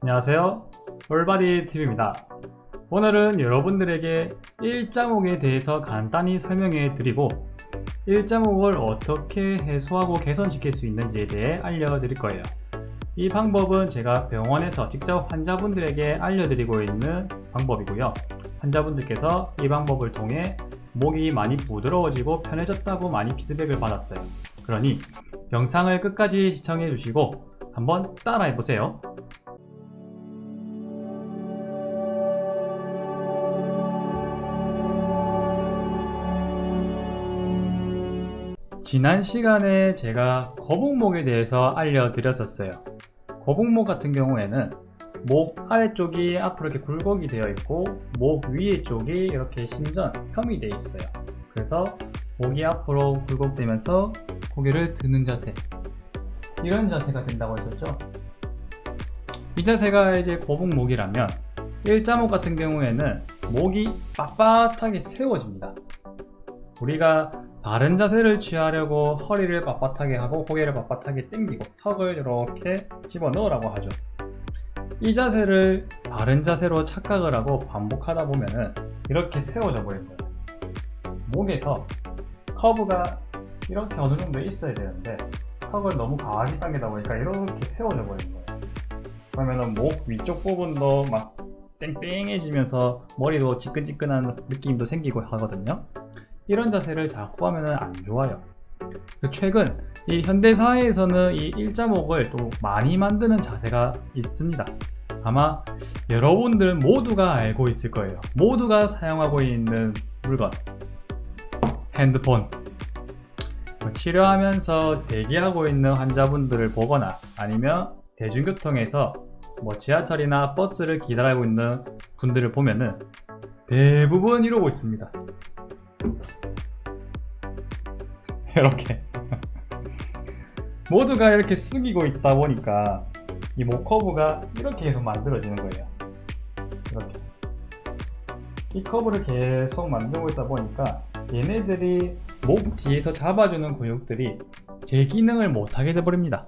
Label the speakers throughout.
Speaker 1: 안녕하세요. 올바디 TV입니다. 오늘은 여러분들에게 일자목에 대해서 간단히 설명해 드리고 일자목을 어떻게 해소하고 개선시킬 수 있는지에 대해 알려드릴 거예요. 이 방법은 제가 병원에서 직접 환자분들에게 알려드리고 있는 방법이고요. 환자분들께서 이 방법을 통해 목이 많이 부드러워지고 편해졌다고 많이 피드백을 받았어요. 그러니 영상을 끝까지 시청해 주시고 한번 따라해 보세요. 지난 시간에 제가 거북목에 대해서 알려드렸었어요. 거북목 같은 경우에는 목 아래쪽이 앞으로 이렇게 굴곡이 되어 있고 목 위에 쪽이 이렇게 신전, 펴이 되어 있어요. 그래서 목이 앞으로 굴곡되면서 고개를 드는 자세. 이런 자세가 된다고 했었죠. 이 자세가 이제 거북목이라면 일자목 같은 경우에는 목이 빳빳하게 세워집니다. 우리가 바른 자세를 취하려고 허리를 빳빳하게 하고 고개를 빳빳하게 당기고 턱을 이렇게 집어 넣으라고 하죠. 이 자세를 바른 자세로 착각을 하고 반복하다 보면은 이렇게 세워져 거예요. 목에서 커브가 이렇게 어느 정도 있어야 되는데 턱을 너무 과하게 당기다 보니까 이렇게 세워져 버린 거예요. 그러면은 목 위쪽 부분도 막 땡땡해지면서 머리도 지끈지끈한 느낌도 생기고 하거든요. 이런 자세를 자꾸 하면은 안 좋아요. 최근 이 현대 사회에서는 이 일자목을 또 많이 만드는 자세가 있습니다. 아마 여러분들 모두가 알고 있을 거예요. 모두가 사용하고 있는 물건. 핸드폰. 뭐 치료하면서 대기하고 있는 환자분들을 보거나 아니면 대중교통에서 뭐 지하철이나 버스를 기다리고 있는 분들을 보면은 대부분 이러고 있습니다. 이렇게 모두가 이렇게 숙이고 있다 보니까 이목 커브가 이렇게 계속 만들어지는 거예요. 이렇게 이 커브를 계속 만들고 있다 보니까 얘네들이 목 뒤에서 잡아주는 근육들이 제 기능을 못하게 돼버립니다.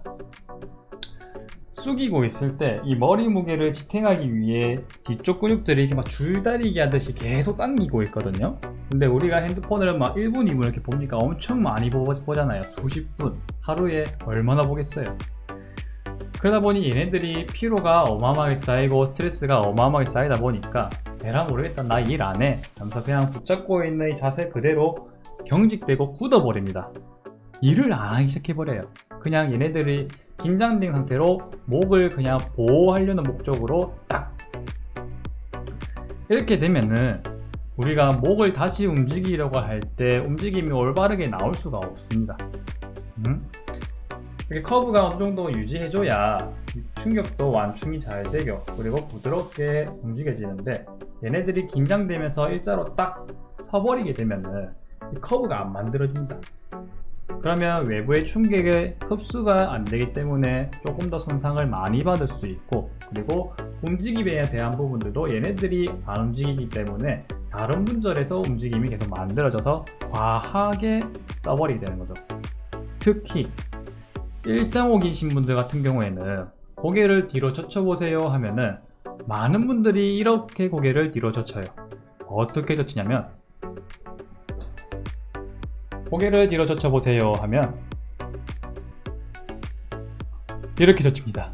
Speaker 1: 숙이고 있을 때 이 머리 무게를 지탱하기 위해 뒤쪽 근육들이 이렇게 막 줄다리기 하듯이 계속 당기고 있거든요. 근데 우리가 핸드폰을 막 1분, 2분 이렇게 보니까 엄청 많이 보, 보잖아요. 수십 분. 하루에 얼마나 보겠어요. 그러다 보니 얘네들이 피로가 어마어마하게 쌓이고 스트레스가 어마어마하게 쌓이다 보니까 에라 모르겠다 나 일 안 해 하면서 그냥 붙잡고 있는 이 자세 그대로 경직되고 굳어버립니다. 일을 안 하기 시작해버려요. 그냥 얘네들이 긴장된 상태로 목을 그냥 보호하려는 목적으로 딱 이렇게 되면은 우리가 목을 다시 움직이려고 할 때 움직임이 올바르게 나올 수가 없습니다. 음? 이렇게 커브가 어느 정도 유지해줘야 충격도 완충이 잘 되고 그리고 부드럽게 움직여지는데 얘네들이 긴장되면서 일자로 딱 서버리게 되면은 이 커브가 안 만들어집니다. 그러면 외부의 충격에 흡수가 안 되기 때문에 조금 더 손상을 많이 받을 수 있고 그리고 움직임에 대한 부분들도 얘네들이 안 움직이기 때문에 다른 분절에서 움직임이 계속 만들어져서 과하게 써버리게 되는 거죠. 특히 1.5기신 분들 같은 경우에는 고개를 뒤로 젖혀보세요 하면은 많은 분들이 이렇게 고개를 뒤로 젖혀요. 어떻게 젖히냐면 고개를 뒤로 젖혀보세요 하면 이렇게 젖힙니다.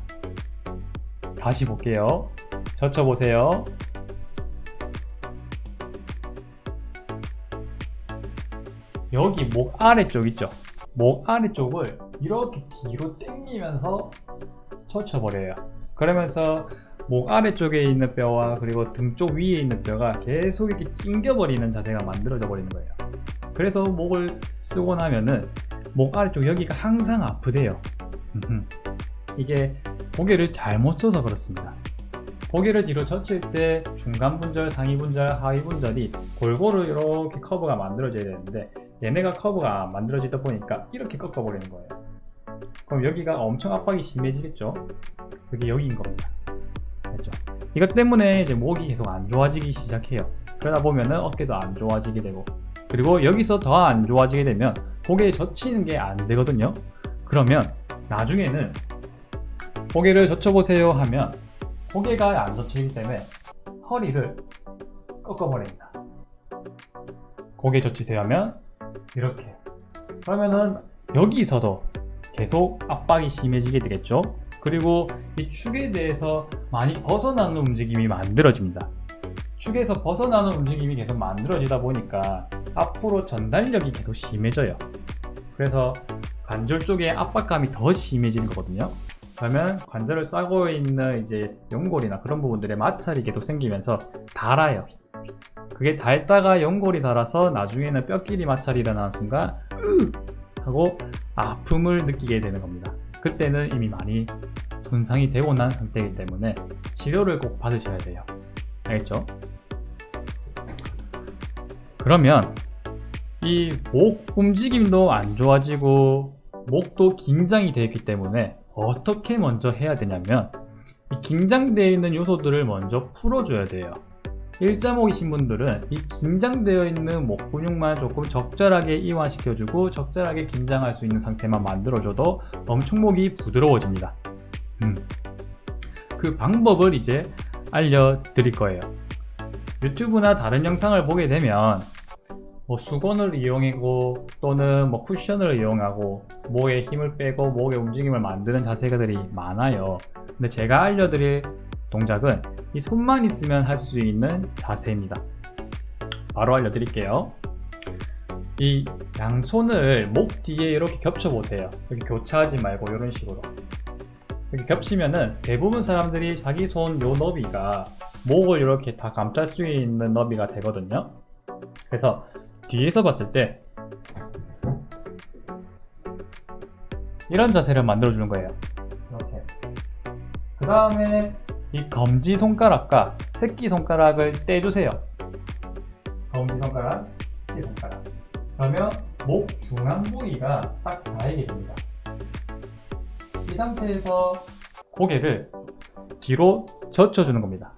Speaker 1: 다시 볼게요. 젖혀보세요. 여기 목 아래쪽 있죠? 목 아래쪽을 이렇게 뒤로 당기면서 젖혀버려요. 그러면서 목 아래쪽에 있는 뼈와 그리고 등 쪽 위에 있는 뼈가 계속 이렇게 찡겨버리는 자세가 만들어져 버리는 거예요. 그래서 목을 쓰고 나면은 목 아래쪽 여기가 항상 아프대요. 이게 고개를 잘못 써서 그렇습니다. 고개를 뒤로 젖힐 때 중간 분절, 상위 분절, 하위 분절이 골고루 이렇게 커브가 만들어져야 되는데 얘네가 커브가 안 만들어지다 보니까 이렇게 꺾어버리는 거예요. 그럼 여기가 엄청 압박이 심해지겠죠? 그게 여기인 겁니다. 알죠? 이것 때문에 이제 목이 계속 안 좋아지기 시작해요. 그러다 보면은 어깨도 안 좋아지게 되고 그리고 여기서 더 안 좋아지게 되면 고개에 젖히는 게 안 되거든요. 그러면 나중에는 고개를 젖혀보세요 하면 고개가 안 젖히기 때문에 허리를 꺾어버립니다. 고개 젖히세요 하면 이렇게. 그러면은 여기서도 계속 압박이 심해지게 되겠죠. 그리고 이 축에 대해서 많이 벗어나는 움직임이 만들어집니다. 축에서 벗어나는 움직임이 계속 만들어지다 보니까 앞으로 전달력이 계속 심해져요. 그래서 관절 쪽에 압박감이 더 심해지는 거거든요. 그러면 관절을 싸고 있는 이제 연골이나 그런 부분들에 마찰이 계속 생기면서 닳아요. 그게 닳다가 연골이 닳아서 나중에는 뼈끼리 마찰이 일어나는 순간 으! 하고 아픔을 느끼게 되는 겁니다. 그때는 이미 많이 손상이 되고 난 상태이기 때문에 치료를 꼭 받으셔야 돼요. 알겠죠? 그러면 이 목 움직임도 안 좋아지고 목도 긴장이 되기 때문에 어떻게 먼저 해야 되냐면 이 긴장되어 있는 요소들을 먼저 풀어줘야 돼요. 일자목이신 분들은 이 긴장되어 있는 목 근육만 조금 적절하게 이완시켜주고 적절하게 긴장할 수 있는 상태만 만들어줘도 엄청 목이 부드러워집니다. 음. 그 방법을 이제 알려드릴 거예요. 유튜브나 다른 영상을 보게 되면 뭐 수건을 이용하고 또는 뭐 쿠션을 이용하고 목에 힘을 빼고 목의 움직임을 만드는 자세들이 많아요. 근데 제가 알려드릴 동작은 이 손만 있으면 할 수 있는 자세입니다. 바로 알려드릴게요. 이 양손을 목 뒤에 이렇게 겹쳐 보세요. 이렇게 교차하지 말고 이런 식으로. 이렇게 겹치면은 대부분 사람들이 자기 손 요 너비가 목을 이렇게 다 감쌀 수 있는 너비가 되거든요. 그래서 뒤에서 봤을 때 이런 자세를 만들어 주는 거예요. 이렇게. 그 다음에 이 검지 손가락과 새끼 손가락을 떼주세요. 검지 손가락, 새끼 손가락. 그러면 목 중앙 부위가 딱 닿게 됩니다. 이 상태에서 고개를 뒤로 젖혀주는 겁니다.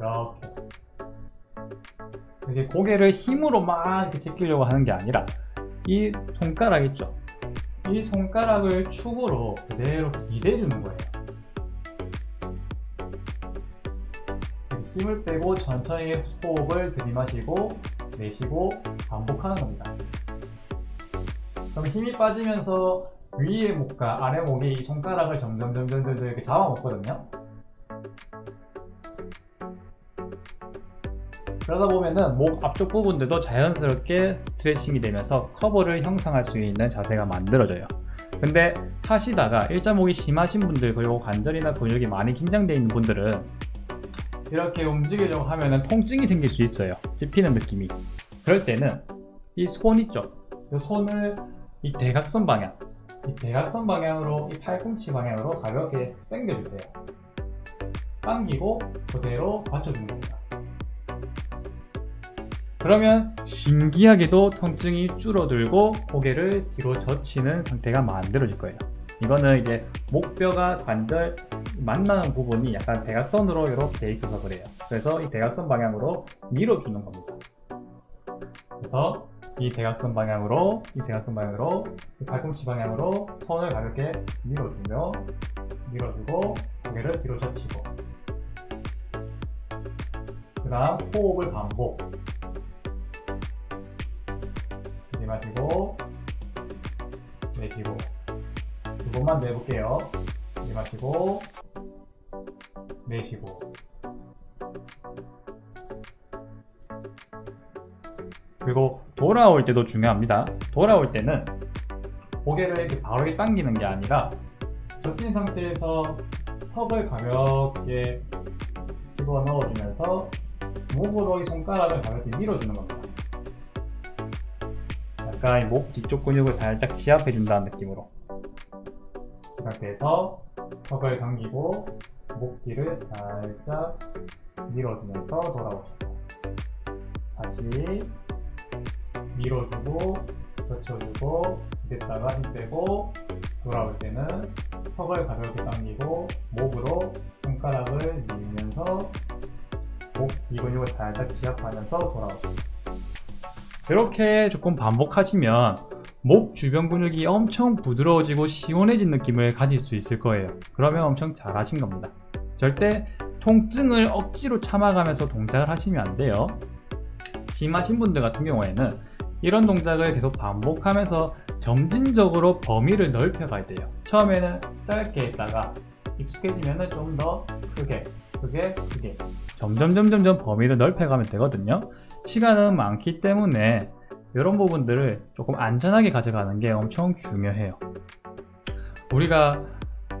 Speaker 1: 이렇게. 이렇게 고개를 힘으로 막 이렇게 제끼려고 하는 게 아니라 이 손가락 있죠? 이 손가락을 축으로 그대로 기대주는 거예요. 힘을 빼고 천천히 호흡을 들이마시고 내쉬고 반복하는 겁니다. 그럼 힘이 빠지면서 위의 목과 아래 목이 이 손가락을 점점 점점 점점 이렇게 잡아먹거든요. 그러다 보면은 목 앞쪽 부분들도 자연스럽게 스트레칭이 되면서 커버를 형성할 수 있는 자세가 만들어져요. 근데 하시다가 일자목이 심하신 분들 그리고 관절이나 근육이 많이 긴장되어 있는 분들은 이렇게 움직이려고 하면은 통증이 생길 수 있어요. 찝히는 느낌이. 그럴 때는 이 손 있죠? 이 손을 이 대각선 방향, 이 대각선 방향으로 이 팔꿈치 방향으로 가볍게 당겨주세요. 당기고 그대로 받쳐주는 겁니다. 그러면 신기하게도 통증이 줄어들고 고개를 뒤로 젖히는 상태가 만들어질 거예요. 이거는 이제 목뼈가 관절 만나는 부분이 약간 대각선으로 이렇게 돼 있어서 그래요. 그래서 이 대각선 방향으로 밀어주는 겁니다. 그래서 이 대각선 방향으로, 이 대각선 방향으로, 이 팔꿈치 방향으로 손을 가볍게 밀어주며, 밀어주고, 고개를 뒤로 젖히고. 그 다음 호흡을 반복. 들이마시고, 내쉬고. 두 번만 내볼게요. 들이마시고, 내쉬고. 그리고 돌아올 때도 중요합니다. 돌아올 때는 고개를 이렇게 바로 당기는 게 아니라 젖힌 상태에서 턱을 가볍게 집어 넣어주면서 목으로 이 손가락을 가볍게 밀어주는 겁니다. 약간 이목 뒤쪽 근육을 살짝 지압해 준다는 느낌으로. 그 상태에서 턱을 당기고 목 뒤를 살짝 밀어주면서 돌아오시고 다시 밀어주고 젖혀주고 됐다가 힘 빼고 돌아올 때는 턱을 가볍게 당기고 목으로 손가락을 밀면서 목 뒤근육을 살짝 지압하면서 돌아오시고 이렇게 조금 반복하시면 목 주변 근육이 엄청 부드러워지고 시원해진 느낌을 가질 수 있을 거예요. 그러면 엄청 잘하신 겁니다. 절대 통증을 억지로 참아가면서 동작을 하시면 안 돼요. 심하신 분들 같은 경우에는 이런 동작을 계속 반복하면서 점진적으로 범위를 넓혀 가야 돼요. 처음에는 짧게 했다가 익숙해지면 좀 더 크게, 크게, 크게 점점 점점점 범위를 넓혀 가면 되거든요. 시간은 많기 때문에 이런 부분들을 조금 안전하게 가져가는 게 엄청 중요해요. 우리가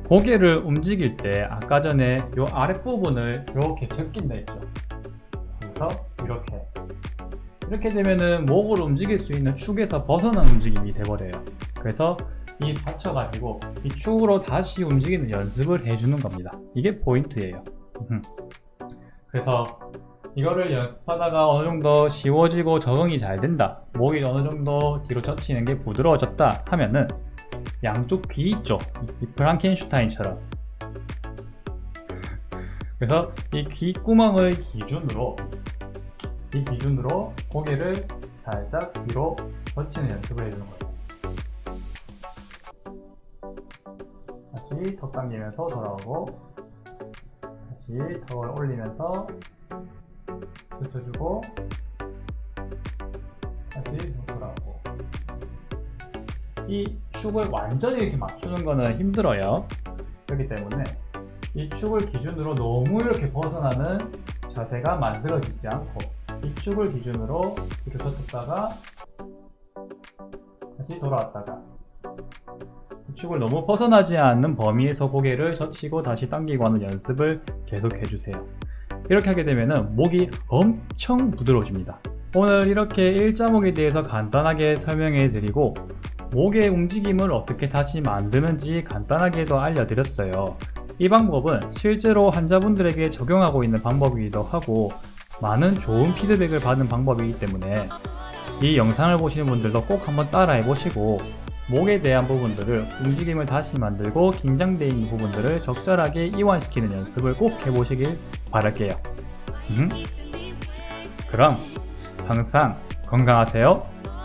Speaker 1: 고개를 움직일 때 아까 전에 이 아랫부분을 이렇게 제낀다 했죠. 그래서 이렇게 이렇게 되면은 목을 움직일 수 있는 축에서 벗어난 움직임이 돼버려요. 그래서 이 받쳐가지고 이 축으로 다시 움직이는 연습을 해주는 겁니다. 이게 포인트예요. 음. 그래서 이거를 연습하다가 어느 정도 쉬워지고 적응이 잘 된다. 목이 어느 정도 뒤로 젖히는 게 부드러워졌다 하면은 양쪽 귀 쪽, 이 프랑켄슈타인처럼. 그래서 이 귀 구멍을 기준으로 이 기준으로 고개를 살짝 뒤로 젖히는 연습을 해주는 거예요. 다시 턱 당기면서 돌아오고 다시 턱을 올리면서 젖혀주고 다시 돌아오고 이 축을 완전히 이렇게 맞추는 거는 힘들어요. 그렇기 때문에 이 축을 기준으로 너무 이렇게 벗어나는 자세가 만들어지지 않고 이 축을 기준으로 이렇게 젖혔다가 다시 돌아왔다가 이 축을 너무 벗어나지 않는 범위에서 고개를 젖히고 다시 당기고 하는 연습을 계속 해 주세요. 이렇게 하게 되면 목이 엄청 부드러워집니다. 오늘 이렇게 일자목에 대해서 간단하게 설명해 드리고 목의 움직임을 어떻게 다시 만드는지 간단하게도 알려드렸어요. 이 방법은 실제로 환자분들에게 적용하고 있는 방법이기도 하고 많은 좋은 피드백을 받은 방법이기 때문에 이 영상을 보시는 분들도 꼭 한번 따라해 보시고 목에 대한 부분들을 움직임을 다시 만들고 긴장되어 있는 부분들을 적절하게 이완시키는 연습을 꼭 해보시길 바랄게요. 음? 그럼 항상 건강하세요.